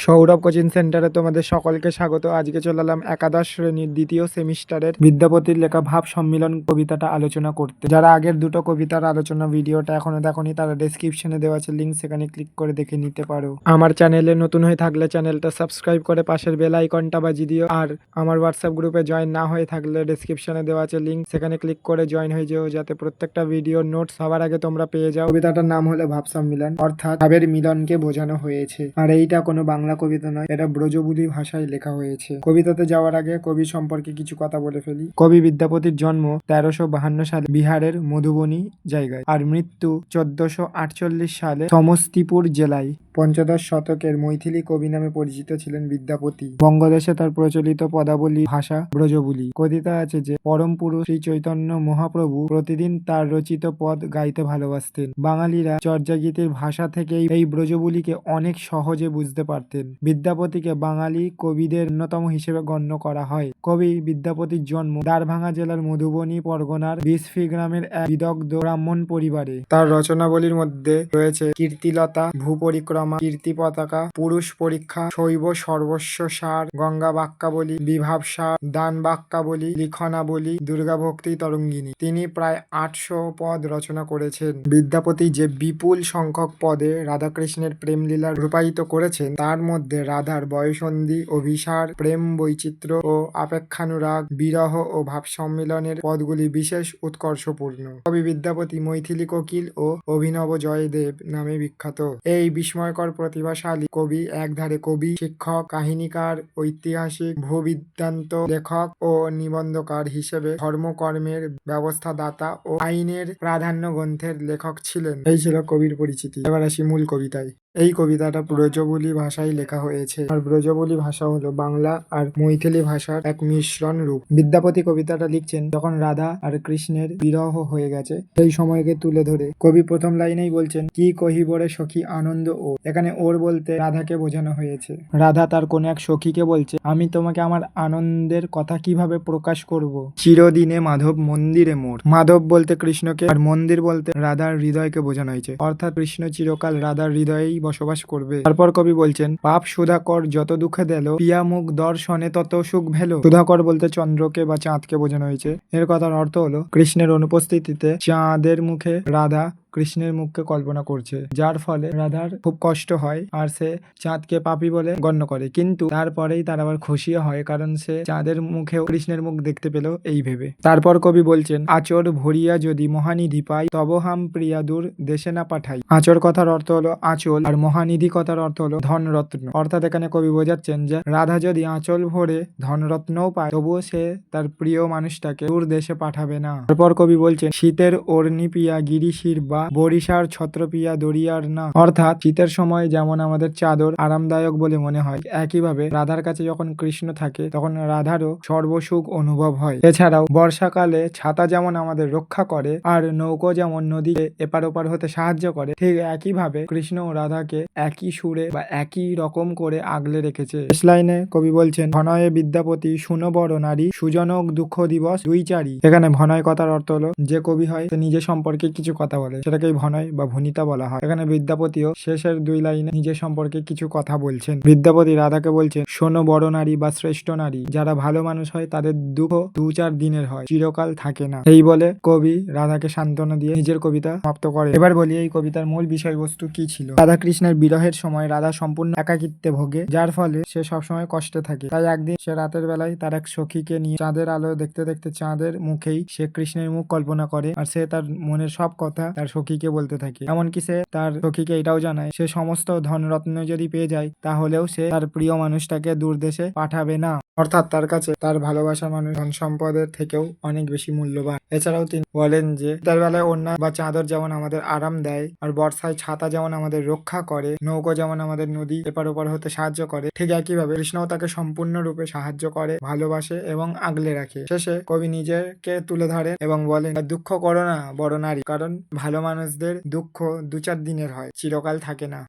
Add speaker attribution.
Speaker 1: Sourav coaching সেন্টারে তোমাদের সকলকে স্বাগত। আজকে চলে এলাম একাদশ শ্রেণির দ্বিতীয় সেমিস্টারের বিদ্যাপতির লেখা ভাব সম্মিলন কবিতাটা আলোচনা করতে। যারা আগের দুটো কবিতার আলোচনা ভিডিওটা এখনও দেখোনি, তারা ডেসক্রিপশনে দেওয়া আছে লিঙ্ক সেখানে ক্লিক করে দেখে নিতে পারো। আমার চ্যানেলে নতুন হয়ে থাকলে চ্যানেলটা সাবস্ক্রাইব করে পাশের বেল আইকনটা বাজিয়ে দিও। আর আমার হোয়াটসঅ্যাপ গ্রুপে জয়েন না হয়ে থাকলে ডেসক্রিপশনে দেওয়া আছে লিঙ্ক সেখানে ক্লিক করে জয়েন হয়ে যেও, যাতে প্রত্যেকটা ভিডিওর নোটস সবার আগে তোমরা পেয়ে যাও। কবিতাটার নাম হলো ভাব সম্মিলন, অর্থাৎ ভাবের মিলনকে বোঝানো হয়েছে। আর এইটা কোনো বাংলা কবিতা নয়, এটা ব্রজবুলি ভাষায় লেখা হয়েছে। কবিতাতে যাওয়ার আগে কবি সম্পর্কে কিছু কথা বলে ফেলি। কবি বিদ্যাপতির জন্ম তেরোশো বাহান্ন সালে বিহারের মধুবনী জায়গায়, আর মৃত্যু চোদ্দশো আটচল্লিশ সালে সমস্তিপুর জেলায়। পঞ্চদশ শতকের মৈথিলি কবি নামে পরিচিত ছিলেন বিদ্যাপতি। বঙ্গদেশে তার প্রচলিত পদাবলী ভাষা ব্রজবুলি। কথিতা আছে যে, পরম পুরুষ শ্রী চৈতন্য মহাপ্রভু প্রতিদিন তার রচিত পদ গাইতে ভালোবাসতেন। বাঙালিরা চর্যাগীতির ভাষা থেকেই এই ব্রজবুলিকে অনেক সহজে বুঝতে পারতেন। বিদ্যাপতিকে বাঙালি কবিদের অন্যতম হিসেবে গণ্য করা হয়। কবি বিদ্যাপতির জন্ম দ্বারভাঙা জেলার মধুবনী পরগনার বিসফি গ্রামের এক বিদগ্ধ ব্রাহ্মণ পরিবারে। তার রচনাবলীর মধ্যে রয়েছে কীর্তিলতা, ভূপরিক্রমা কীর্তি পতাকা পুরুষ পরীক্ষা, শৈব সর্বস্ব সার, গঙ্গা বাক্যাবলী, বিভাব সার, দান বাক্যাবলী, লিখনাবলী দুর্গাভক্তি তরঙ্গিনী। তিনি প্রায় আটশো পদ রচনা করেছেন। বিদ্যাপতি যে বিপুল সংখ্যক পদে রাধাকৃষ্ণের প্রেমলীলা রূপায়িত করেছেন, তার মধ্যে রাধার বয়সন্ধি, অভিসার, প্রেম বৈচিত্র্য ও আপেক্ষানুরাগ বিরহ ও ভাব সম্মিলনের পদগুলি বিশেষ উৎকর্ষপূর্ণ। কবি বিদ্যাপতি মৈথিলী কোকিল ও অভিনব জয়দেব নামে বিখ্যাত। এই বিস্ময়কর প্রতিভাশালী কবি একধারে কবি, শিক্ষক, কাহিনীকার, ঐতিহাসিক, ভূবিদ্যান্ত লেখক ও নিবন্ধকার হিসেবে ধর্মকর্মের ব্যবস্থাদাতা ও আইনের প্রাধান্য গ্রন্থের লেখক ছিলেন। এই ছিল কবির পরিচিতি। এবার আসি মূল কবিতায়। এই কবিতাটা ব্রজবুলি ভাষায় লেখা হয়েছে। আর ব্রজবুলি ভাষা হলো বাংলা আর মৈথিলি ভাষার এক মিশ্রণ রূপ। বিদ্যাপতি কবিতাটা লিখছেন যখন রাধা আর কৃষ্ণের বিরহ হয়ে গেছে, সেই সময়কে তুলে ধরে। কবি প্রথম লাইনেই বলছেন, কি কহিবরে সখী, আনন্দ ও এখানে ওর বলতে রাধাকে বোঝানো হয়েছে। রাধা তার কোন এক সখীকে বলছে, আমি তোমাকে আমার আনন্দের কথা কীভাবে প্রকাশ করব? চিরদিনে মাধব মন্দিরে মোর। মাধব বলতে কৃষ্ণকে আর মন্দির বলতে রাধার হৃদয়কে বোঝানো হয়েছে। অর্থাৎ কৃষ্ণ চিরকাল রাধার হৃদয়েই বসবাস করবে। তারপর কবি বলছেন, পাপ সুধাকর যত দুঃখে দিল, পিয়া মুখ দর্শনে তত সুখ ভেলো। সুধাকর বলতে চন্দ্রকে বা চাঁদকে বোঝানো হয়েছে। এর কথার অর্থ হলো, কৃষ্ণের অনুপস্থিতিতে চাঁদের মুখে রাধা কৃষ্ণের মুখকে কল্পনা করছে, যার ফলে রাধার খুব কষ্ট হয় আর সে চাঁদকে পাপি বলে গণ্য করে। কিন্তু তারপরেই তার আবার খুশিও হয়, কারণ সে চাঁদের মুখেও কৃষ্ণের মুখ দেখতে পেল এই ভেবে। তারপর কবি বলছেন, আচর ভরিয়া যদি মহানিধি পাই, তব হাম প্রিয়া দূর দেশে না পাঠাই। আচর কথার অর্থ হলো আঁচল, আর মহানিধি কথার অর্থ হলো ধনরত্ন। অর্থাৎ এখানে কবি বোঝাচ্ছেন যে, রাধা যদি আঁচল ভরে ধনরত্নও পায়, তবুও সে তার প্রিয় মানুষটাকে দূর দেশে পাঠাবে না। তারপর কবি বলছেন, শীতের অর্ণি পিয়া গিরিশির বা বরিশার ছত্রপিয়া দরিয়ার না। অর্থাৎ শীতের সময় যেমন আমাদের চাদর আরামদায়ক বলে মনে হয়, একইভাবে রাধার কাছে যখন কৃষ্ণ থাকে, তখন রাধারও সর্বসুখ অনুভব হয়। এছাড়াও বর্ষাকালে ছাতা যেমন আমাদের রক্ষা করে, আর নৌকো যেমন নদীকে এপার ওপার হতে সাহায্য করে, ঠিক একইভাবে কৃষ্ণ ও রাধাকে একই সুরে বা একই রকম করে আগলে রেখেছে। শেষ লাইনে কবি বলছেন, ভনয়ে বিদ্যাপতি শুনো বড় নারী, সুজনক দুঃখ দিবস দুই চারি। এখানে ভনয় কথার অর্থ হলো, যে কবি হয়, সে নিজের সম্পর্কে কিছু কথা বলে। সেটাকেই ভনয় বা ভনিতা বলা হয়। এখানে বিদ্যাপতিও শেষের দুই লাইনে নিজের সম্পর্কে কিছু কথা বলছেন। বিদ্যাপতি রাধাকে বলছেন, শোনো বড় নারী বা শ্রেষ্ঠ নারী, যারা ভালো মানুষ হয় তাদের দুঃখ দু চার দিনের হয়, চিরকাল থাকে না। এই বলে কবি রাধাকে সান্ত্বনা দিয়ে নিজের কবিতা সমাপ্ত করে এবার বলি এই কবিতার মূল বিষয়বস্তু কি ছিল? রাধা কৃষ্ণের বিরহের সময় রাধা সম্পূর্ণ একাকিত্বে ভোগে, যার ফলে সে সবসময় কষ্টে থাকে। তাই একদিন সে রাতের বেলায় তার এক সখীকে নিয়ে চাঁদের আলো দেখতে দেখতে চাঁদের মুখেই সে কৃষ্ণের মুখ কল্পনা করে, আর সে তার মনের সব কথা তার সখীকে বলতে থাকে। এমনকি সে তার সখীকে এটাও জানায়, সে সমস্ত ধনরত্ন যদি পেয়ে যায়, তাহলেও সে তার প্রিয় মানুষটাকে দূর দেশে পাঠাবে না। অর্থাৎ তার কাছে তার ভালোবাসা মানুষ ধন সম্পদের থেকেও অনেক বেশি মূল্যবান। এছাড়াও তিনি বলেন যে তার বেলায় অন্য বা চাদর যেমন আমাদের আরাম দেয় আর বর্ষায় ছাতা যেমন আমাদের রক্ষা করে, নৌকো যেমন আমাদের নদী এপার ওপার হতে সাহায্য করে, ঠিক একইভাবে কৃষ্ণও তাকে সম্পূর্ণরূপে সাহায্য করে, ভালোবাসে এবং আগলে রাখে। শেষে কবি নিজেকে তুলে ধরেন এবং বলেন, দুঃখ করো না বড় নারী, কারণ ভালো মানুষদের দুঃখ দু চার দিনের হয়, চিরকাল থাকে না।